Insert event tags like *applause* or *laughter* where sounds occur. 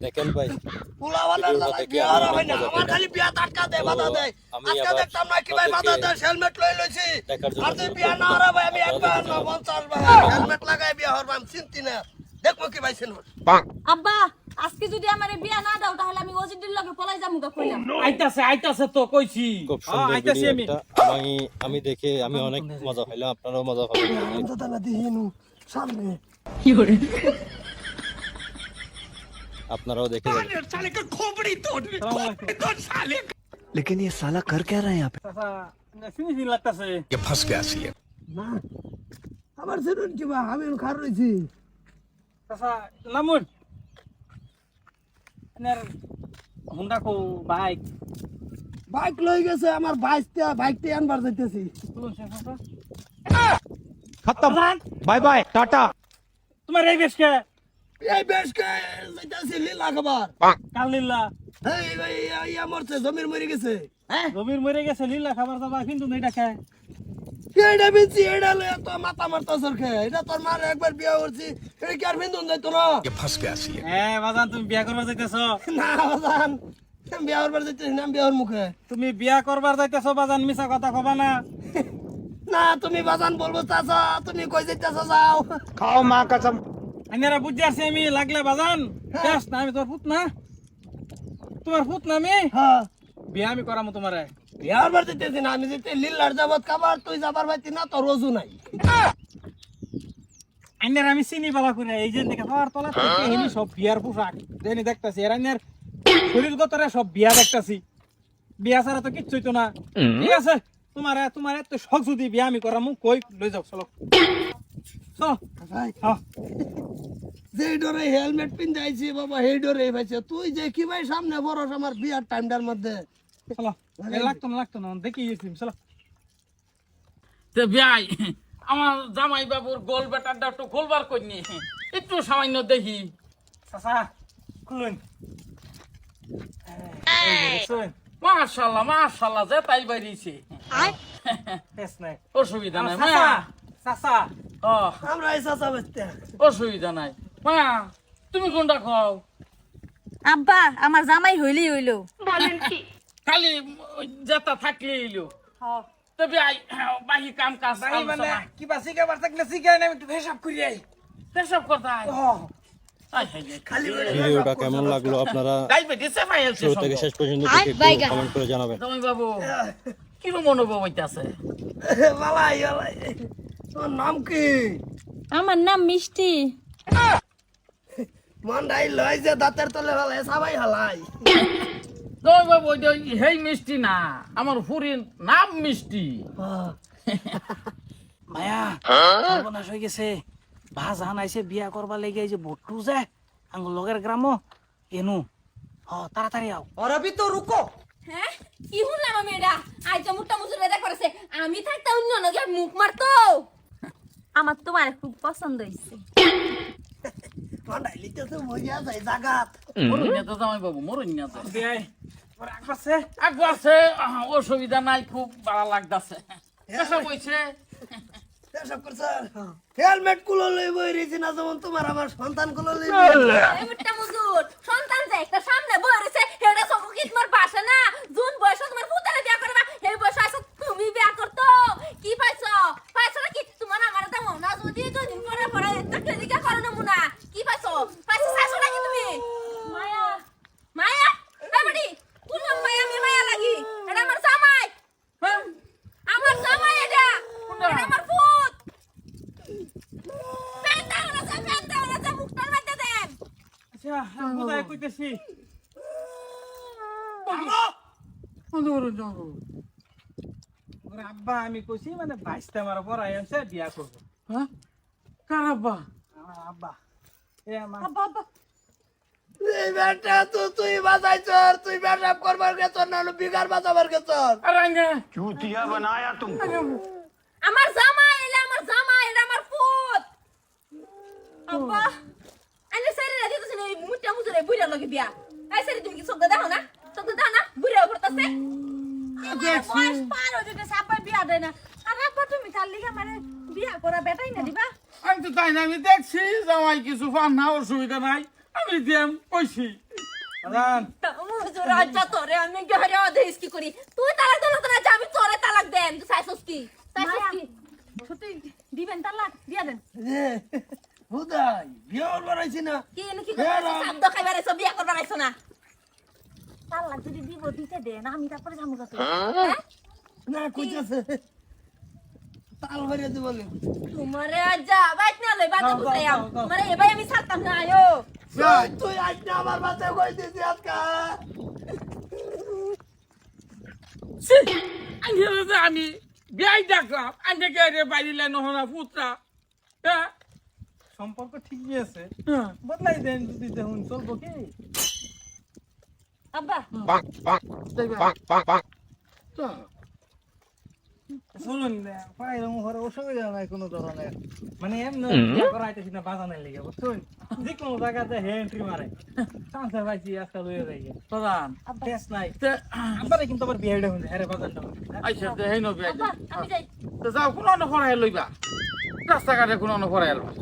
দেখেন ভাই আমি আর না। অনেক মজা আমার খালি বিয়া আটকা দেয়, বাধা দেয়। আজকে দেখতাম না কি ভাই বাধা দেয়, হেলমেট লই লইছি। আর যদি বিয়া না হারা ভাই, আমি একবার না পঞ্চাশ বার হেলমেট লাগায় বিয়া হরবাম, চিন্তি না। দেখব কি ভাই সিনেমা। আব্বা আজকে যদি আমার বিয়া না দাও তাহলে আমি লগে পলাই যামু গা কইলাম আইতাছে আইতাছে তো কইছি খুব সুন্দর আইতাছি আমি আমি আমি দেখে আমি অনেক মজা পাইলাম আপনারাও মজা পাবেন অন্তত না দিহিনু, সামনে। আপনারাও দেখে যাবেন আসসালামু আলাইকুম। लेकिन ये साला कर क्या रहा है यहाँ पे চাচা, চিনি চিনি লাগতাছে ये फंस गया सी না, আমার সিনুন কি বা, আমি এখন খার রইছি। চাচা নামুন এনার হুন্ডা কো বাইক বাইক লই গেছে আমার বাইকটা বাইকটা আনবার যাইতেছি তুলুন সে চাচা। खत्म बाय बाय टाटा তোমার এই বেশ কে এই বেশ যাইতাছি লীলা খাবার। কাল লীলা? এই ভাই ইয়া মরছে জমির মরে গেছে। হ্যাঁ? জমির মরে গেছে লীলা খাবার দাবা কিন্তু এটা খায় এটা বিচি এটা লয়ে তো মাথা মারতা সরকে এটা তোর মার একবার বিয়া করছি এটা কি আর বিন্দুন দেয় তো না ফাঁস আসি হ্যাঁ বাজান তুমি বিয়া করবার যাইতেছো? না বাজান বিয়া করবার যাইতেছি না বিয়ার মুখে তুমি বিয়া করবার যাইতেছো বাজান মিছা কথা কবা না। না তুমি বাজান বলব চাচা তুমি কই যাইতেছো যাও। খাও মা কাঁচা আইনারা বুঝে আসছি আমি লাগলে বাজান। বেশ না আমি তোর পুত না। তোমার পুত না আমি? হ্যাঁ। বিয়া আমি করামো তোমারে। বিয়া করবার যাইতেছি না আমি যেতে লিল্লার যাবত খাবার তুই যাবার পাইতি না তোর রজু নাই। আইনার আমি চিনি বাবা করে এই যে দেখে পাওয়ার তলা হেনি সব বিয়ার পোশাক। দেনি দেখতাছি এর আইনার শরীর গতরে সব বিয়া দেখতাছি। বিয়া ছাড়া তো কিচ্ছুই তো না। ঠিক আছে তোমার তোমার এত শখ যদি বিয়া আমি করামু কই লই যাও চলো। চলো। ভাই। হ্যাঁ যে ডরে হেলমেট পিন্ধাইছি বাবা সেই ডরে ভাইছে তুই যে কি ভাই সামনে বরস আমার বিয়ার টাইমটার মধ্যে। চলো লাগতো না লাগতো না দেখি গেছি চলো। তে ভাই আমার জামাই বাবুর গোল বেটারটা একটু গোলবার করিনি একটু সামান্য দেখি। চাচা খুলুন। মাশাল্লাহ মাশাল্লাহ যে তাই বেশ অসুবিধা নাই চাচা আমরা এই চাচা অসুবিধা নাই। মায়া তুমি কোনটা খাও? আব্বা আমার জামাই হইলেই হইল। খালি ওই যেটা থাকলে এলো তো ভাই বাহি কাম কাজ ভাই মানে কিবা শিখাবার থাকলে শিখাই না আমি একটু হিসাব করি আই। কথা খালি ভিডিওটা কেমন লাগল আপনারা? শুরু থেকে শেষ পর্যন্ত কমেন্ট করে জানাবেন। বাবু কিরম অনুভব হইতাছে? *laughs* নাম কি? আমার নাম মিষ্টি। মন্ডাই লয় যে দাঁতের তলে হালাই সবাই হালাই। জামাই বাবু ওইটা হেই মিষ্টি না আমার ফুরির নাম মিষ্টি। মায়া সর্বনাশ হয়ে গেছে। ভাজ বিয়া করবা লেগে এই যে যে আঙ্গুল লগের গ্রাম এনু। হ তাড়াতাড়ি আও। হ্যাঁ কি শুনলাম আমি এটা? আজ তো মুট্টা মুচুর বেদা করেছে। আমি থাকতে অন্য নগে মুখ মারতো। আমার তোমার খুব পছন্দ হয়েছে। মন্ডাই লিখতেছে মরিয়া যায় জাগাত মরুন না তো জামাই বাবু মরুন না তো বিয়াই পরে আকবাসে একবারছে অসুবিধা নাই খুব ভালো লাগতাছে এসব হইছে এসব করছে হেলমেট কুলো লই বই না যেমন তোমার আমার সন্তান কুলো লই এই মুট্টা সন্তান যে একটা সামনে বই রয়েছে এটা সব কি তোমার পাশে না জুন বয়স তোমার পুতারে বিয়া করবা এই বয়স আসো তুমি বিয়া করতো কি পাইছো পাইছো না কি তোমার আমার দাম না যদি দিন পরে পরে একটা লিখা করো না মুনা কি পাইছো পাইছো শাশু নাকি তুমি মায়া মায়া এবারে কোন মায়া আমি মায়া লাগি এটা আমার জামাই হ্যাঁ? আমার জামাই এটা এটা আমার পুত পেন্টা ওরা যা পেন্টা ওরা যা মুখটার মধ্যে দেন আচ্ছা তুই বেটা তুই বাজাই তুই বেটা করবার গেছ না বিগার আমার মুজরে বিয়া এই সাইরে তুমি কি সব দেখো না? সব দেখো না? বুইরা করতেছে বয়স পার হয়ে যেতে সাপাই বিয়া দেয় না। আর আব্বা তুমি কাল লিগা মানে বিয়া করা বেটাই না দিবা? আমি তো তাই না আমি দেখছি জামাই কিছু পান না অসুবিধা নাই। আমি দিয়াম কইছি আচ্ছা তোরে আমি ঘরে অদেশ কি করি। তুই তালাক দিল তো না আমি তোরে তালাক দেন তুই চাইছস কি? চাইছস কি? সত্যি দিবেন তালাক দিয়া দেন। হুদাই বিয়ে করবার আইছি না। কি এনে কি করছ সাব দখাই বেরাইছো বিয়া করবার আইছো না। তালাক যদি দিব দিতে দেন আমি তারপরে যাব কত না কইতাছে তাল ভরে দিব লে তোমারে আজা বাইক না লই বাদে দাও, দাও, বুঝাইয়াম। দাও, দাও। তোমারে এবাই আমি ছাড়তাম না আয়ো। তুই আজ না আমার বাতে কই দিছি আজকা আমি বিয়াই ডাকলাম আইনে কে বাইরিলে নহনা পুত্রা হ্যাঁ? সম্পর্ক ঠিকই আছে বদলাই দেন যদি দেখুন চলবো কি? আব্বা। শুনুন পাই রঙ ঘরে অসুবিধা নাই কোনো ধরনের। মানে এমনি বিয়া না বাজানের লেগে বুঝছেন? যে কোনো জায়গাতে হে এন্ট্রি মারে। চান্সে পাইছি আজকাল হয়ে যায় প্রধান টেস নাই। কিন্তু আবার বিয়েটা হইছে। হ্যাঁ বাজারটা যাও কোনো অন্য ফরাই লইবা। রাস্তাঘাটে কোনো অন্য ফরাই লইবা।